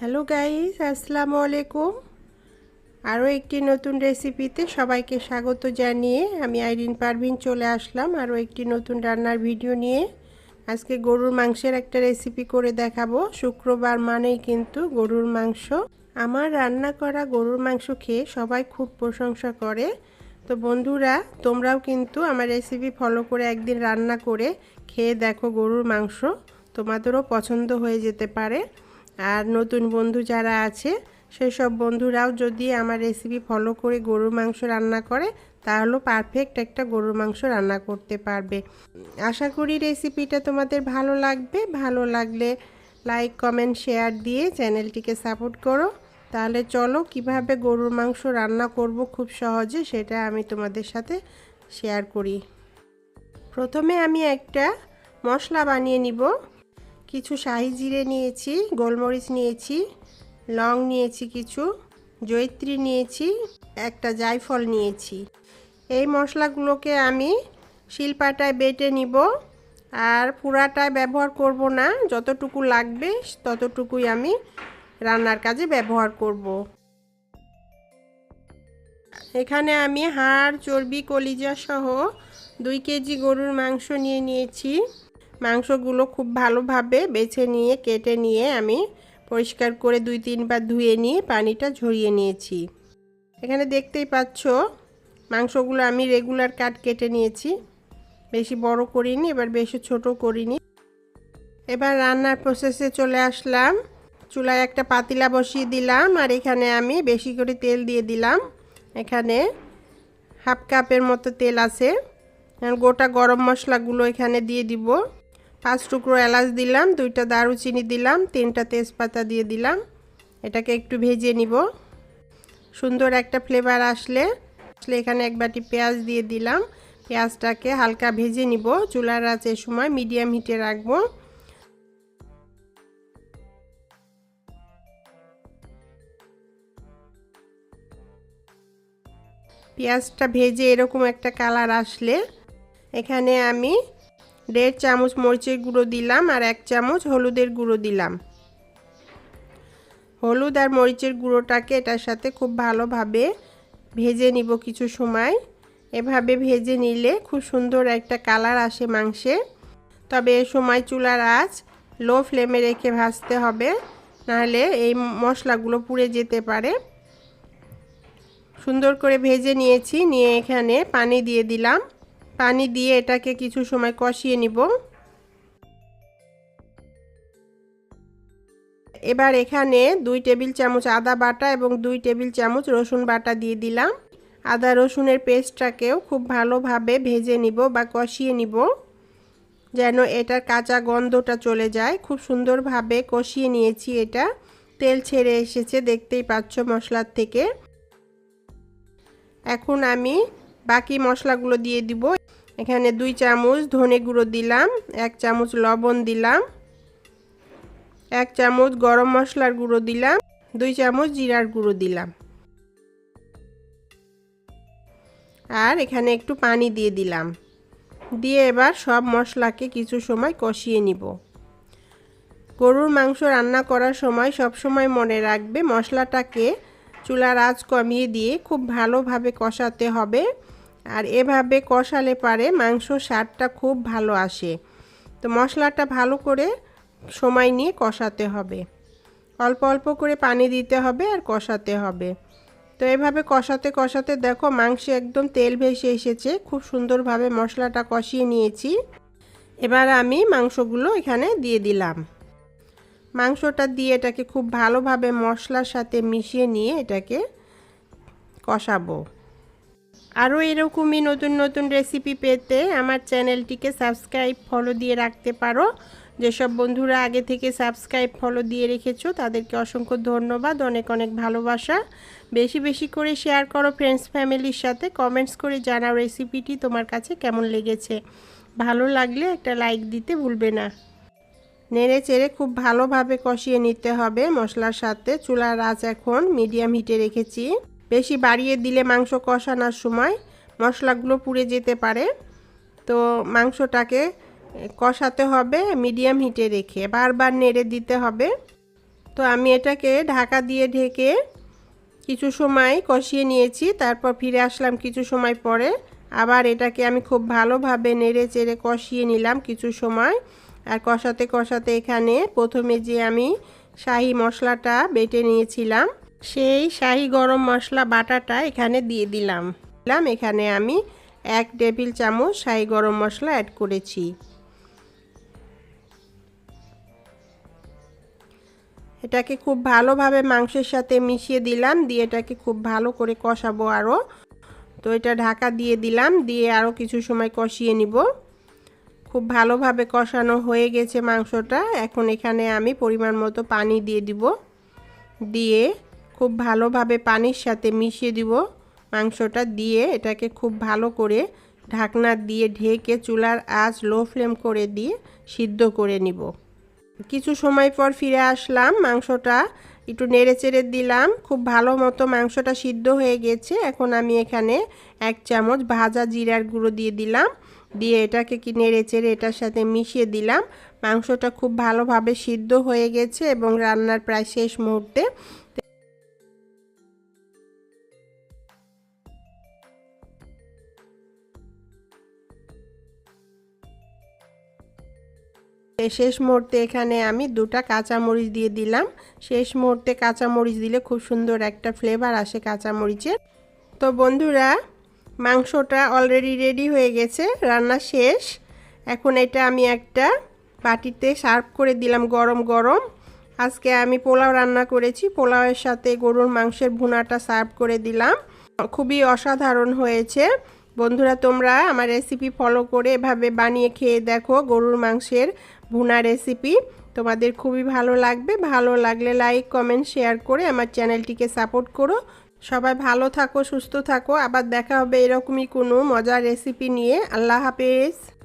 Hello guys আসসালামু আলাইকুম আরও একটি নতুন রেসিপিতে সবাইকে স্বাগত জানিয়ে আমি আইরিন পারভিন চলে আসলাম আরও একটি নতুন রান্নার ভিডিও নিয়ে। আজকে গরুর মাংসের একটা রেসিপি করে দেখাবো। শুক্রবার মানেই কিন্তু গরুর মাংস। আমার রান্না করা গরুর মাংস খেয়ে সবাই খুব প্রশংসা করে। তো বন্ধুরা, তোমরাও কিন্তু আমার রেসিপি ফলো করে একদিন রান্না করে খেয়ে দেখো গরুর মাংস। তোমাদেরও পছন্দ হয়ে যেতে পারে। আর নতুন বন্ধু যারা আছে সেই সব বন্ধুরাও যদি আমার রেসিপি ফলো করে গরুর মাংস রান্না করে তাহলেও পারফেক্ট একটা গরুর মাংস রান্না করতে পারবে। আশা করি রেসিপিটা তোমাদের ভালো লাগবে। ভালো লাগলে লাইক কমেন্ট শেয়ার দিয়ে চ্যানেলটিকে সাপোর্ট করো। তাহলে চলো কীভাবে গরুর মাংস রান্না করব খুব সহজে সেটা আমি তোমাদের সাথে শেয়ার করি। প্রথমে আমি একটা মশলা বানিয়ে নিব। কিছু শাহি জিরে নিয়েছি, গোলমরিচ নিয়েছি, লং নিয়েছি কিছু জৈত্রী নিয়েছি, একটা জায়ফল নিয়েছি। এই মশলাগুলোকে আমি শিলপাটায় বেটে নিব আর পুরাটায় ব্যবহার করব না, যতটুকু লাগবে ততটুকুই আমি রান্নার কাজে ব্যবহার করব। এখানে আমি হাড়, চর্বি, কলিজা সহ দুই কেজি গরুর মাংস নিয়ে নিয়েছি। মাংসগুলো খুব ভালোভাবে বেছে নিয়ে, কেটে নিয়ে আমি পরিষ্কার করে দুই তিনবার ধুয়ে নিয়ে পানিটা ঝরিয়ে নিয়েছি। এখানে দেখতেই পাচ্ছ, মাংসগুলো আমি রেগুলার কাট কেটে নিয়েছি। বেশি বড় করিনি, এবার বেশি ছোট করিনি। এবার রান্নার প্রসেসে চলে আসলাম। চুলায় একটা পাতিলা বসিয়ে দিলাম, আর এখানে আমি বেশি করে তেল দিয়ে দিলাম। এখানে হাফ কাপের মতো তেল আছে। গোটা গরম মশলাগুলো এখানে দিয়ে দিব। পাঁচ টুকরো এলাচ দিলাম, দুইটা দারুচিনি দিলাম, তিনটা তেজপাতা দিয়ে দিলাম। এটাকে একটু ভেজে নিব। সুন্দর একটা ফ্লেভার আসলে। আসলে এখানে এক বাটি পেঁয়াজ দিয়ে দিলাম। পেঁয়াজটাকে হালকা ভেজে নিব। চুলার আছে সময় মিডিয়াম হিটে রাখব। পেঁয়াজটা ভেজে এরকম একটা কালার আসলে। এখানে আমি দেড় চামচ মরিচের গুঁড়ো দিলাম আর এক চামচ হলুদের গুঁড়ো দিলাম। হলুদ আর মরিচের গুঁড়োটাকে এটার সাথে খুব ভালোভাবে ভেজে নিব কিছু সময়। এভাবে ভেজে নিলে খুব সুন্দর একটা কালার আসে মাংসে। তবে এ সময় চুলার আঁচ লো ফ্লেমে রেখে ভাজতে হবে, নাহলে এই মশলাগুলো পুড়ে যেতে পারে। সুন্দর করে ভেজে নিয়েছি, নিয়ে এখানে পানি দিয়ে দিলাম। পানি দিয়ে এটাকে কিছু সময় কষিয়ে নিব। এবার এখানে দুই টেবিল চামচ আদা বাটা এবং দুই টেবিল চামচ রসুন বাটা দিয়ে দিলাম। আদা রসুনের পেস্টটাকেও খুব ভালোভাবে ভেজে নিব বা কষিয়ে নিব, যেন এটার কাঁচা গন্ধটা চলে যায়। খুব সুন্দরভাবে কষিয়ে নিয়েছি এটা। তেল ছেড়ে এসেছে, দেখতেই পাচ্ছ মশলার থেকে। এখন আমি বাকি মশলাগুলো দিয়ে দিব। এখানে দুই চামচ ধনে গুঁড়ো দিলাম, এক চামচ লবণ দিলাম, এক চামচ গরম মশলার গুঁড়ো দিলাম, দুই চামচ জিরার গুঁড়ো দিলাম। আর এখানে একটু পানি দিয়ে দিলাম। দিয়ে এবার সব মশলাকে কিছু সময় কষিয়ে নিব। গরুর মাংস রান্না করার সময় সব সময় মনে রাখবে মশলাটাকে চুলার আঁচ কমিয়ে দিয়ে খুব ভালোভাবে কষাতে হবে। আর এভাবে কষালে পারে মাংস স্বাদটা খুব ভালো আসে। তো মশলাটা ভালো করে সময় নিয়ে কষাতে হবে। অল্প অল্প করে পানি দিতে হবে আর কষাতে হবে। তো এভাবে কষাতে কষাতে দেখো মাংসে একদম তেল ভেসে এসেছে। খুব সুন্দরভাবে মশলাটা কষিয়ে নিয়েছি। এবার আমি মাংসগুলো এখানে দিয়ে দিলাম। মাংসটা দিয়ে এটাকে খুব ভালোভাবে মশলার সাথে মিশিয়ে নিয়ে এটাকে কষাবো। আরও এরকমই নতুন নতুন রেসিপি পেতে আমার চ্যানেলটিকে সাবস্ক্রাইব ফলো দিয়ে রাখতে পারো। যেসব বন্ধুরা আগে থেকে সাবস্ক্রাইব ফলো দিয়ে রেখেছো, তাদেরকে অসংখ্য ধন্যবাদ, অনেক অনেক ভালোবাসা। বেশি বেশি করে শেয়ার করো ফ্রেন্ডস ফ্যামিলির সাথে কমেন্টস করে জানাও রেসিপিটি তোমার কাছে কেমন লেগেছে। ভালো লাগলে একটা লাইক দিতে ভুলবে না। নেড়ে চেড়ে খুব ভালোভাবে কষিয়ে নিতে হবে মশলার সাথে। চুলার আঁচ এখন মিডিয়াম হিটে রেখেছি। বেশি বাড়িয়ে দিলে মাংস কষানোর সময় মশলাগুলো পুড়ে যেতে পারে। তো মাংসটাকে কষাতে হবে মিডিয়াম হিটে রেখে, বারবার নেড়ে দিতে হবে। তো আমি এটাকে ঢাকা দিয়ে ঢেকে কিছু সময় কষিয়ে নিয়েছি, তারপর ফিরে আসলাম কিছু সময় পরে। আবার এটাকে আমি খুব ভালোভাবে নেড়ে চেড়ে কষিয়ে নিলাম কিছু সময়। আর কষাতে কষাতে এখানে প্রথমে যে আমি শাহি মশলাটা বেটে নিয়েছিলাম সেই শাহি গরম মশলা বাটাটা এখানে দিয়ে দিলাম। দিলাম, এখানে আমি এক টেবিল চামচ শাহি গরম মশলা অ্যাড করেছি। এটাকে খুব ভালোভাবে মাংসের সাথে মিশিয়ে দিলাম, দিয়ে এটাকে খুব ভালো করে কষাবো আরও তো এটা ঢাকা দিয়ে দিলাম, দিয়ে আরও কিছু সময় কষিয়ে নিব। খুব ভালোভাবে কষানো হয়ে গেছে মাংসটা। এখন এখানে আমি পরিমাণ মতো পানি দিয়ে দিব। দিয়ে খুব ভালোভাবে পানির সাথে মিশিয়ে দিব মাংসটা দিয়ে এটাকে খুব ভালো করে ঢাকনা দিয়ে ঢেকে চুলার আঁচ লো ফ্লেম করে দিয়ে সিদ্ধ করে নিব। কিছু সময় পর ফিরে আসলাম, মাংসটা একটু নেড়ে চেড়ে দিলাম। খুব ভালো মতো মাংসটা সিদ্ধ হয়ে গেছে। এখন আমি এখানে এক চামচ ভাজা জিরার গুঁড়ো দিয়ে দিলাম। দিয়ে এটাকে কি নেড়ে চেড়ে এটার সাথে মিশিয়ে দিলাম। মাংসটা খুব ভালোভাবে সিদ্ধ হয়ে গেছে এবং রান্নার প্রায় শেষ মুহূর্তে শেষ মুহূর্তে এখানে আমি দুটা কাঁচামরিচ দিয়ে দিলাম। শেষ মুহূর্তে কাঁচামরিচ দিলে খুব সুন্দর একটা ফ্লেভার আসে কাঁচামরিচের। তো বন্ধুরা, মাংসটা অলরেডি রেডি হয়ে গেছে, রান্না শেষ। এখন এটা আমি একটা বাটিতে সার্ভ করে দিলাম গরম গরম। আজকে আমি পোলাও রান্না করেছি, পোলাওয়ের সাথে গরুর মাংসের ভুনাটা সার্ভ করে দিলাম। খুবই অসাধারণ হয়েছে। বন্ধুরা, তোমরা আমার রেসিপি ফলো করে এভাবে বানিয়ে খেয়ে দেখো গরুর মাংসের ভুনা রেসিপি তোমাদের খুবই ভালো লাগবে। ভালো লাগলে লাইক কমেন্ট শেয়ার করে আমার চ্যানেলটিকে সাপোর্ট করো। সবাই ভালো থাকো, সুস্থ থাকো। আবার দেখা হবে এরকমই কোনো মজার রেসিপি নিয়ে। আল্লাহ হাফেজ।